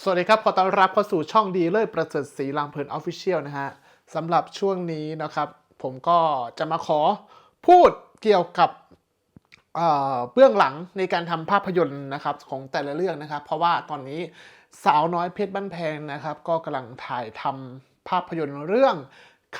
สวัสดีครับ ขอต้อนรับเข้าสู่ช่องดีเลิศประเสริฐศรีลำเพลินออฟฟิเชียลนะฮะสำหรับช่วงนี้นะครับ ผมก็จะมาขอพูดเกี่ยวกับเเบื้องหลังในการทำภาพยนตร์นะครับของแต่ละเรื่องนะครับ เพราะว่าตอนนี้สาวน้อยเพชรบ้านแพงนะครับ ก็กำลังถ่ายทำภาพยนตร์เรื่อง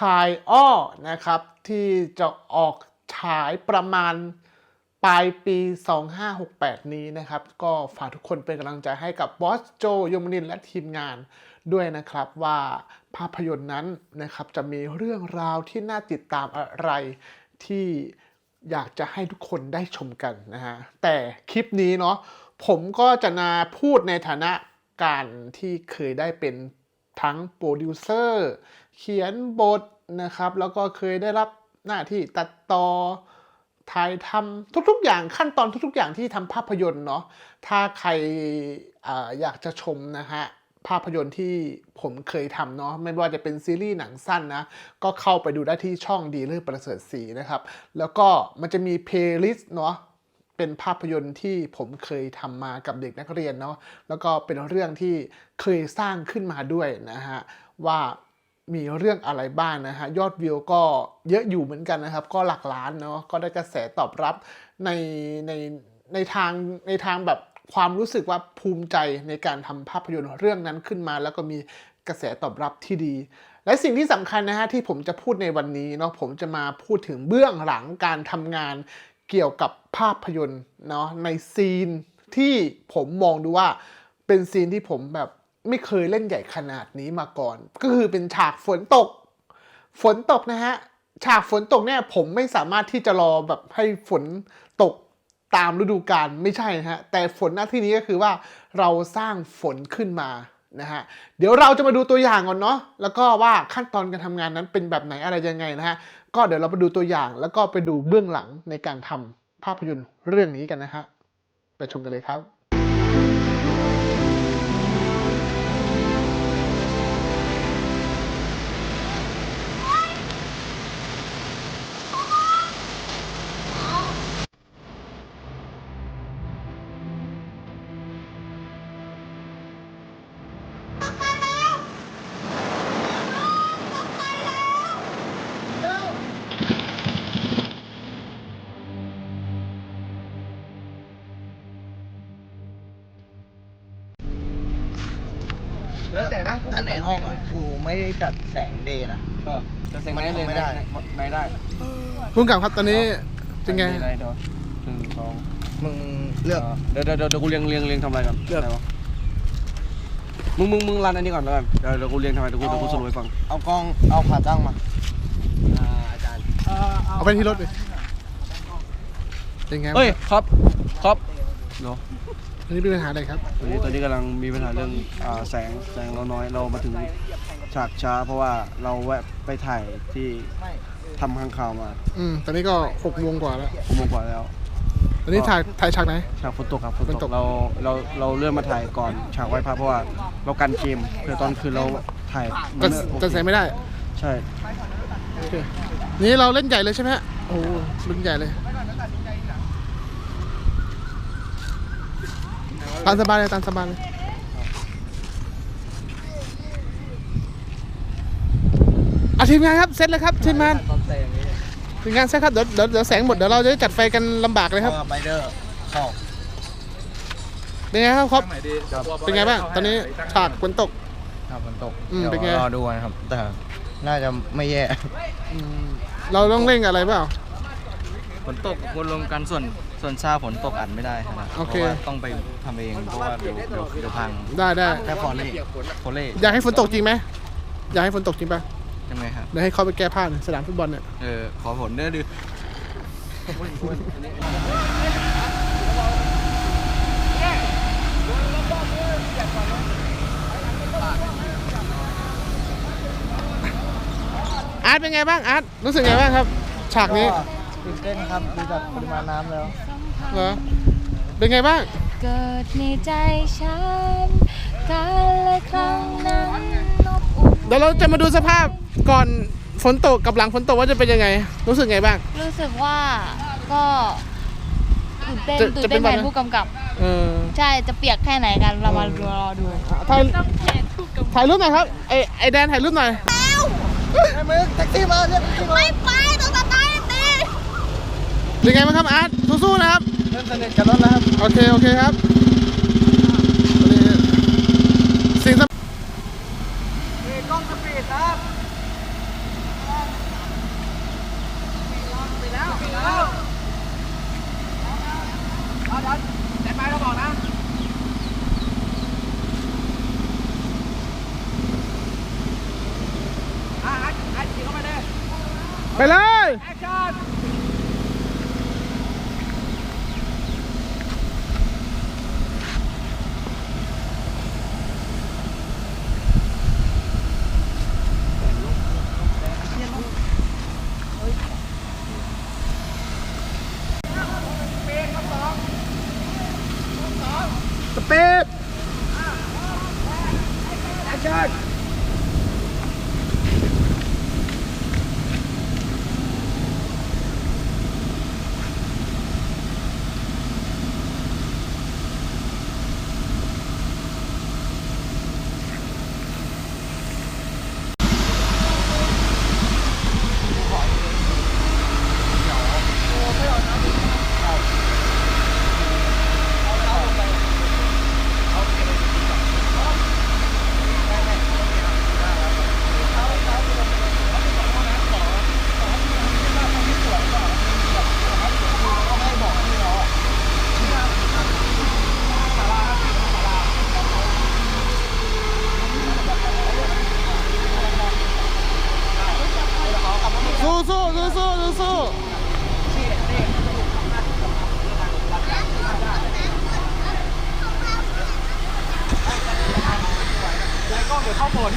คายอ้อนะครับ ที่จะออกฉายประมาณ ปลายปี 2568 นี้นะครับ ก็ฝากทุกคนเป็นกำลังใจให้กับบอสโจยมนินและทีมงานด้วยนะครับว่าภาพยนตร์นั้นนะครับจะมีเรื่องราวที่น่าติดตามอะไรที่อยากจะให้ทุกคนได้ชมกันนะฮะแต่คลิปนี้เนาะผมก็จะนาพูดในฐานะการที่เคยได้เป็นทั้งโปรดิวเซอร์เขียนบทนะครับ แล้วก็เคยได้รับหน้าที่ตัดต่อ ถ่ายทำทุกๆอย่างขั้นตอนทุกๆอย่างที่ทำภาพยนตร์เนาะถ้าใครออยากจะชมนะฮะภาพยนตร์ที่ผมเคยทำเนาะไม่ว่าจะเป็นซีรีส์หนังสั้นนะ ก็เข้าไปดูได้ที่ช่องดีเลิศประเสริฐศรีนะครับ แล้วก็มันจะมีเพลย์ลิสต์เนาะเป็นภาพยนตร์ที่ผมเคยทำมากับเด็กนักเรียนเนาะแล้วก็เป็นเรื่องที่เคยสร้างขึ้นมาด้วยนะฮะว่า มีเรื่องอะไรบ้างนะฮะ ยอดวิวก็เยอะอยู่เหมือนกันนะครับ ก็หลักล้านเนาะก็ได้กระแสตอบรับในในในทางในทางแบบความรู้สึกว่าภูมิใจในการทำภาพยนตร์เรื่องนั้นขึ้นมา แล้วก็มีกระแสตอบรับที่ดี และสิ่งที่สำคัญนะฮะที่ผมจะพูดในวันนี้เนาะผมจะมาพูดถึงเบื้องหลังการทำงานเกี่ยวกับภาพยนตร์เนาะในซีนที่ผมมองดูว่าเป็นซีนที่ผมแบบ ไม่เคยเล่นใหญ่ขนาดนี้มาก่อน ก็คือเป็นฉากฝนตก ฝนตกนะฮะ ฉากฝนตกเนี่ยผมไม่สามารถที่จะรอแบบให้ฝนตกตามฤดูกาลไม่ใช่นะฮะ แต่ฝนหน้าที่นี้ก็คือว่าเราสร้างฝนขึ้นมานะฮะ เดี๋ยวเราจะมาดูตัวอย่างก่อนเนาะ แล้วก็ว่าขั้นตอนการทำงานนั้นเป็นแบบไหนอะไรยังไงนะฮะ ก็เดี๋ยวเราไปดูตัวอย่างแล้วก็ไปดูเบื้องหลังในการทำภาพยนตร์เรื่องนี้กันนะฮะ ไปชมกันเลยครับ ห้องอะกูไม่ได้จัดแสงเดย์นะจะเซ็งไหมเลยไม่ได้ไม่ได้พุ่งกับครับตอนนี้เป็นไงด้เดี๋ยวหนึ่งสองมึงเลือกเดี๋ยวเดี๋ยวเดี๋ยวกูเรียงเรียงเรียงทำอะไรก่อนเลือกได้ปะมึงมึงมึงรันอันนี้ก่อนแล้วกันเดี๋ยวเดี๋ยวกูเรียงทำอะไรเดี๋ยวกูเดี๋ยวกูสรุปให้ฟังเอากล้องเอาขาตั้งมาอาจารย์เอาไปที่รถเลยเป็นไงเฮ้ยครับครับเนาะ อันนี้เป็นปัญหาอะไรครับตอนนี้ตอนนี้กำลังมีปัญหาเรื่องอ่าแสงแสงเราน้อยเรามาถึงฉากช้า เพราะว่าเราแวะไปถ่ายที่ทำข้างข่าวมาอืมตอนนี้ก็หกโมงกว่าแล้วชั่วโมงกว่าแล้ว ตอนนี้ถ่ายถ่ายฉากไหน ฉากฝนตกครับฝนฝนตตกก เราเราเราเลื่อนมาถ่ายก่อนฉากไหว้พระเพราะว่าเรากันเกมเพื่อตอนคืนเราถ่ายจะจะแสงไม่ได้ ใช่โอเคนี่เราเล่นใหญ่เลยใช่ไหมฮะโอ้โหเล่นใหญ่เลย ตามสบายเลยตามสบายเลยอาทีมงานครับเสร็จแล้วครับทีมงานทีมงานเสร็จครับเดี๋ยวเดี๋ยวเดี๋ยวแสงหมดเดี๋ยวเราจะได้จัดไฟกันลำบากเลยครับเอาไปเดอร์เข้าเป็นไงครับครับเป็นไงบ้างตอนนี้ฉากฝนตกครับฝนตกอืมเดี๋ยวเป็นไงรอดูนะครับ แต่น่าจะไม่แย่อืมเราต้องเร่งอะไรเปล่าฝนตกวนรวมกันส่วน ส่วนซาฝนตกอัดไม่ได้ครับโอเค พราะว่าต้องไปทำเองเพราะว่าเดี๋ยวเดี๋ยวเดี๋ยวพังได้ได้แค่ฟอนนี่โคเล่อยากให้ฝนตกจริงไหมอยากให้ฝนตกจริงป่ะยังไงครับเดี๋ยวให้เขาไปแก้ผ้าหน่อยสนามฟุตบอลเนี่ยเออขอผลเด้อดืออาร์ตเป็นไงบ้างอาร์ตรู้สึกไงบ้างครับ ฉากนี้ก็ตื่นเต้นครับดูจากปริมาณน้ำแล้ว เหรอ เป็นไงบ้าง เกิดในใจฉันกาลครั้งนั้นเดี๋ยวเราจะมาดูสภาพก่อนฝนตกกับหลังฝนตกว่าจะเป็นยังไง รู้สึกไงบ้าง รู้สึกว่าก็ตื่นเต้นตื่นเต้นแทนผู้กำกับใช่จะเปียกแค่ไหนกันเรามารอดู ถ่ายถ่ายรูปหน่อยครับไอไอแดนถ่ายรูปหน่อยไม่ไปต้องตายตีเป็นไงบ้างครับอาร์ตสู้ๆนะครับ เริ่มสนิทกันแล้วครับ โอเค โอเคครับ สู้แล้วก็เดี๋ยวเข้าฝน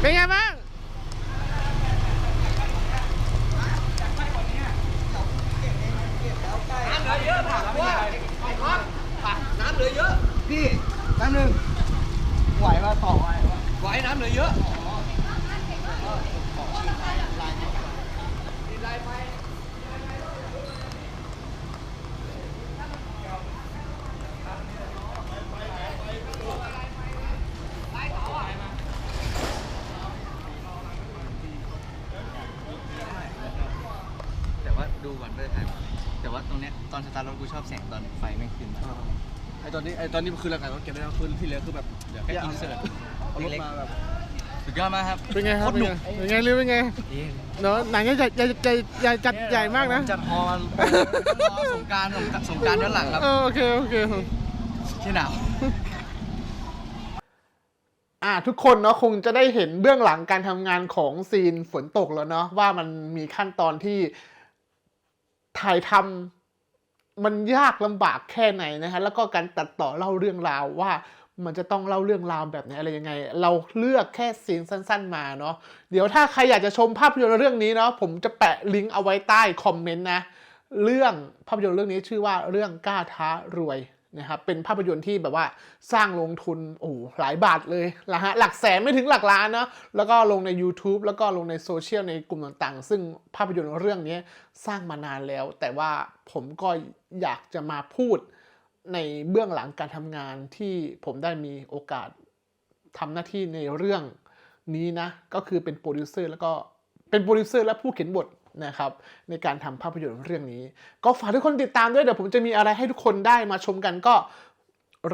เป็นไงบ้าง ถกูชอบแสงตอนไฟแม่งขึ้นมาไอตอนนี้ไอตอนนี้คือหลักๆเราเก็บได้แล้วคือที่เหลือคือแบบเดี๋ยวแค่อินเสิร์ตเอารถมาแบบสุดยอดมากครับเป็นไงครับโตหนุกเป็นไงเป็นไงรีวิวเป็นไงเนาะหนังใหญ่ใหญ่ใหญ่ใหญ่ใหญ่จัดใหญ่มากนะจัดฮอลสงกรารสงกรารย้อนหลังครับเออโอเคโอเคที่หนาวอ่าทุกคนเนาะคงจะได้เห็นเบื้องหลังการทำงานของซีนฝนตกแล้วเนาะว่ามันมีขั้นตอนที่ถ่ายทำ มันยากลำบากแค่ไหนนะฮะแล้วก็การตัดต่อเล่าเรื่องราวว่ามันจะต้องเล่าเรื่องราวแบบไหนอะไรยังไง เราเลือกแค่ซีนสั้น ๆ มาเนาะเดี๋ยวถ้าใครอยากจะชมภาพยนตร์เรื่องนี้เนาะผมจะแปะลิงก์เอาไว้ใต้คอมเมนต์นะเรื่องภาพยนตร์เรื่องนี้ชื่อว่าเรื่องกล้าท้ารวย นะครับเป็นภาพยนตร์ที่แบบว่าสร้างลงทุนโอ้โหหลายบาทเลยนะฮะหลักแสนไม่ถึงหลักล้านเนาะแล้วก็ลงใน YouTube แล้วก็ลงในโซเชียลในกลุ่มต่างๆ ซึ่งภาพยนตร์เรื่องนี้สร้างมานานแล้ว แต่ว่าผมก็อยากจะมาพูดในเบื้องหลังการทำงานที่ผมได้มีโอกาสทำหน้าที่ในเรื่องนี้นะ ก็คือเป็นโปรดิวเซอร์แล้วก็เป็นโปรดิวเซอร์และผู้เขียนบท นะครับในการทำภาพยนตร์เรื่องนี้ ก็ฝากทุกคนติดตามด้วยเดี๋ยวผมจะมีอะไรให้ทุกคนได้มาชมกันก็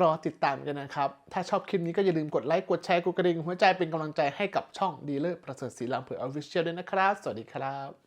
รอติดตามกันนะครับ ถ้าชอบคลิปนี้ก็อย่าลืมกดไลค์กดแชร์กดกระดิ่งหัวใจเป็นกำลังใจให้กับช่องดีเลอร์ประเสริฐศรีลำเผือออฟฟิเชียลด้วยนะครับ สวัสดีครับ